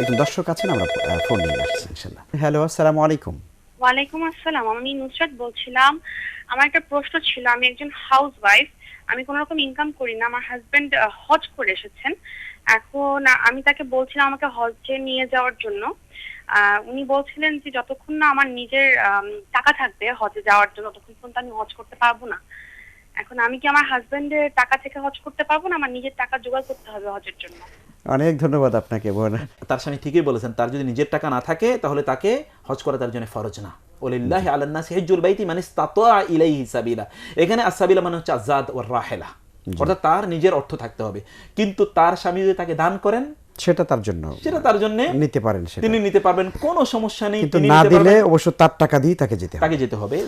একজন দর্শক আছেন, আমরা ফোন নিয়ে আসছি ইনশাল্লাহ হ্যালো আসসালামু আলাইকুম। ওয়ালাইকুম আসসালাম, আমি নুসরাত বলছিলাম। আমার একটা প্রশ্ন ছিল, আমি একজন হাউস ওয়াইফ আমি কোনো রকম ইনকাম করি না, আমার হাজবেন্ড হজ করে এসেছেন। এখন আমি তাকে বলছিলাম আমাকে হজে নিয়ে যাওয়ার জন্য। উনি বলছিলেন যে যতক্ষণ না আমার নিজের টাকা থাকবে হজে যাওয়ার জন্য, ততক্ষণ পর্যন্ত আমি হজ করতে পারব না। এখন আমি কি আমার হাজবেন্ডের টাকা থেকে হজ করতে পারব না? আমার নিজের টাকা জোগাড় করতে হবে হজের জন্য। অনেক ধন্যবাদ আপনাকে বোন। তার স্বামী ঠিকই বলেছেন তার যদি নিজের টাকা না থাকে তাহলে তাকে হজ করা তার জন্য ফরজ না। ওলিল্লাহি আলান নাসি বাইতি মানে ইসতাতা ইলাইহি সাবিলা। এখানে আসাবিলা মানে হচ্ছে আজাদ ও রাহেলা। অর্থাৎ তার নিজের অর্থ থাকতে হবে। কিন্তু তার স্বামী যদি তাকে দান করেন সেটা তার জন্য সেটা তার জন্য নিতে পারেন তিনি নিতে পারবেন কোনো সমস্যা নেই না দিলে অবশ্য তার টাকা দিয়ে তাকে যেতে তাকে যেতে হবে।